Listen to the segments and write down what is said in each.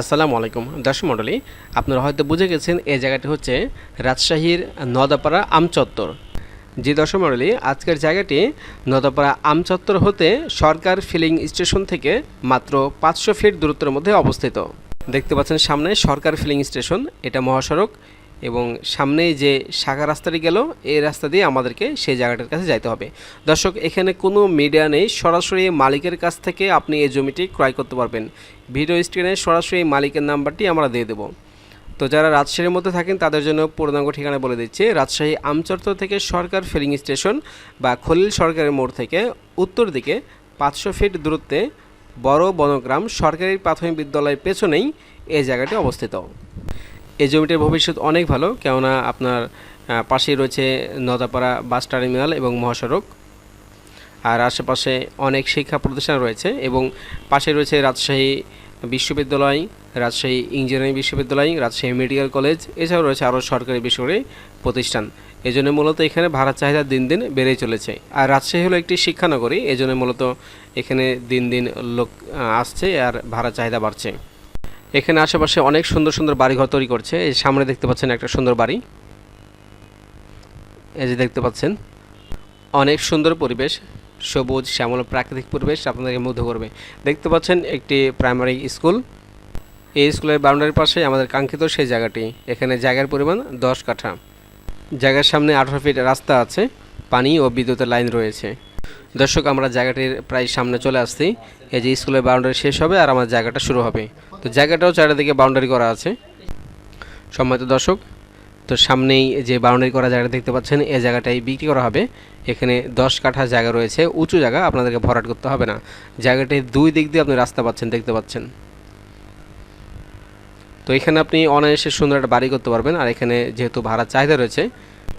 আসসালামু আলাইকুম। দর্শক মণ্ডলী, আপনারা হয়তো বুঝে গেছেন, এই জায়গাটি হচ্ছে রাজশাহীর নদাপাড়া আমচত্বর। যে দর্শক মণ্ডলী, আজকের জায়গাটি নদাপাড়া আমচত্বর হতে সরকার ফিলিং স্টেশন থেকে মাত্র পাঁচশো ফিট দূরত্বের মধ্যে অবস্থিত। দেখতে পাচ্ছেন সামনে সরকার ফিলিং স্টেশন, এটা মহাসড়ক। এবং সামনেই যে শাখা রাস্তাটি গেল, এই রাস্তা দিয়ে আমাদেরকে সেই জায়গাটার কাছে যাইতে হবে। দর্শক, এখানে কোনো মিডিয়া নেই, সরাসরি মালিকের কাছ থেকে আপনি এই জমিটি ক্রয় করতে পারবেন। ভিডিও স্ক্রিনে সরাসরি মালিকের নাম্বারটি আমরা দিয়ে দেবো। তো যারা রাজশাহীর মধ্যে থাকেন, তাদের জন্য পূর্ণাঙ্গ ঠিকানা বলে দিচ্ছি। রাজশাহী আমচত্বর থেকে সরকার ফিলিং স্টেশন বা খলিল সরকারের মোড় থেকে উত্তর দিকে পাঁচশো ফিট দূরত্বে বড় বনগ্রাম সরকারি প্রাথমিক বিদ্যালয়ের পেছনেই এই জায়গাটি অবস্থিত। এই জমিটির ভবিষ্যৎ অনেক ভালো, কেননা আপনার পাশেই রয়েছে নদাপাড়া বাস টার্মিনাল এবং মহাসড়ক। আর আশেপাশে অনেক শিক্ষা প্রতিষ্ঠান রয়েছে এবং পাশে রয়েছে রাজশাহী বিশ্ববিদ্যালয়, রাজশাহী ইঞ্জিনিয়ারিং বিশ্ববিদ্যালয়, রাজশাহী মেডিকেল কলেজ, এছাড়াও রয়েছে আরও সরকারি বেসরকারি প্রতিষ্ঠান। এই জন্য মূলত এখানে ভাড়ার চাহিদা দিন দিন বেড়েই চলেছে। আর রাজশাহী হলো একটি শিক্ষানগরী এই জন্য মূলত এখানে দিন দিন লোক আসছে আর ভাড়ার চাহিদা বাড়ছে। এখানে আশেপাশে অনেক সুন্দর সুন্দর বাড়িঘর তৈরি করছে। এই সামনে দেখতে পাচ্ছেন একটা সুন্দর বাড়ি। এই যে দেখতে পাচ্ছেন, অনেক সুন্দর পরিবেশ, সবুজ, শ্যামল প্রাকৃতিক পরিবেশ আপনাদেরকে মুগ্ধ করবে। দেখতে পাচ্ছেন একটি প্রাইমারি স্কুল এই স্কুলের বাউন্ডারির পাশে আমাদের কাঙ্ক্ষিত সেই জায়গাটি। এখানে জায়গার পরিমাণ দশ কাঠা। জায়গার সামনে আঠারো ফিট রাস্তা আছে, পানি ও বিদ্যুতের লাইন রয়েছে। দর্শক, আমরা জায়গাটির প্রায় সামনে চলে আসছি। এই যে স্কুলের বাউন্ডারি শেষ হবে আর আমার জায়গাটা শুরু হবে। তো জায়গাটাও চারিদিকে বাউন্ডারি করা আছে। সম্মানিত দর্শক, তো সামনেই যে বাউন্ডারি করা জায়গাটা দেখতে পাচ্ছেন এই জায়গাটাই বিক্রি করা হবে। এখানে দশ কাঠা জায়গা রয়েছে, উঁচু জায়গা, আপনাদেরকে ভরাট করতে হবে না। জায়গাটির দুই দিক দিয়ে আপনি রাস্তা পাচ্ছেন, দেখতে পাচ্ছেন। তো এখানে আপনি অনায়াসে সুন্দর একটা বাড়ি করতে পারবেন। আর এখানে যেহেতু ভাড়া চাহিদা রয়েছে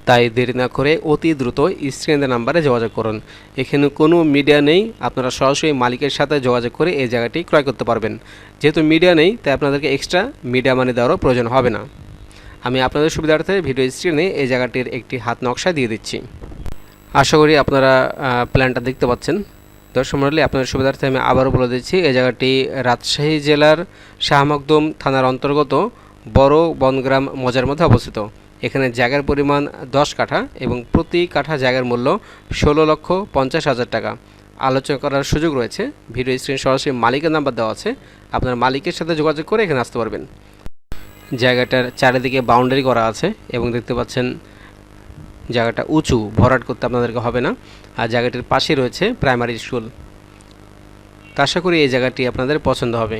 তাই দেরি না করে অতি দ্রুত স্ক্রিনের নাম্বারে যোগাযোগ করুন। এখানে কোনো মিডিয়া নেই, আপনারা সরাসরি মালিকের সাথে যোগাযোগ করে এই জায়গাটি ক্রয় করতে পারবেন। যেহেতু মিডিয়া নেই, তাই আপনাদেরকে এক্সট্রা মিডিয়া মানি দেওয়ারও প্রয়োজন হবে না। আমি আপনাদের সুবিধার্থে ভিডিও স্ক্রিনে এই জায়গাটির একটি হাত নকশা দিয়ে দিচ্ছি। আশা করি আপনারা প্ল্যানটা দেখতে পাচ্ছেন। দর্শক মন্ডলী, আপনাদের সুবিধার্থে আমি আবারও বলে দিচ্ছি, এই জায়গাটি রাজশাহী জেলার শাহমকদুম থানার অন্তর্গত বড় বনগ্রাম মজার মধ্যে অবস্থিত। এখানে জায়গার পরিমাণ দশ কাঠা এবং প্রতি কাঠা জায়গার মূল্য ষোলো লক্ষ পঞ্চাশ হাজার টাকা। আলোচনা করার সুযোগ রয়েছে। ভিডিও স্ক্রিন সরাসরি মালিকের নাম্বার দেওয়া আছে। আপনার মালিকের সাথে যোগাযোগ করে এখানে আসতে পারবেন। জায়গাটার চারিদিকে বাউন্ডারি করা আছে এবং দেখতে পাচ্ছেন জায়গাটা উঁচু, ভরাট করতে আপনাদেরকে হবে না। আর জায়গাটির পাশে রয়েছে প্রাইমারি স্কুল আশা করি এই জায়গাটি আপনাদের পছন্দ হবে।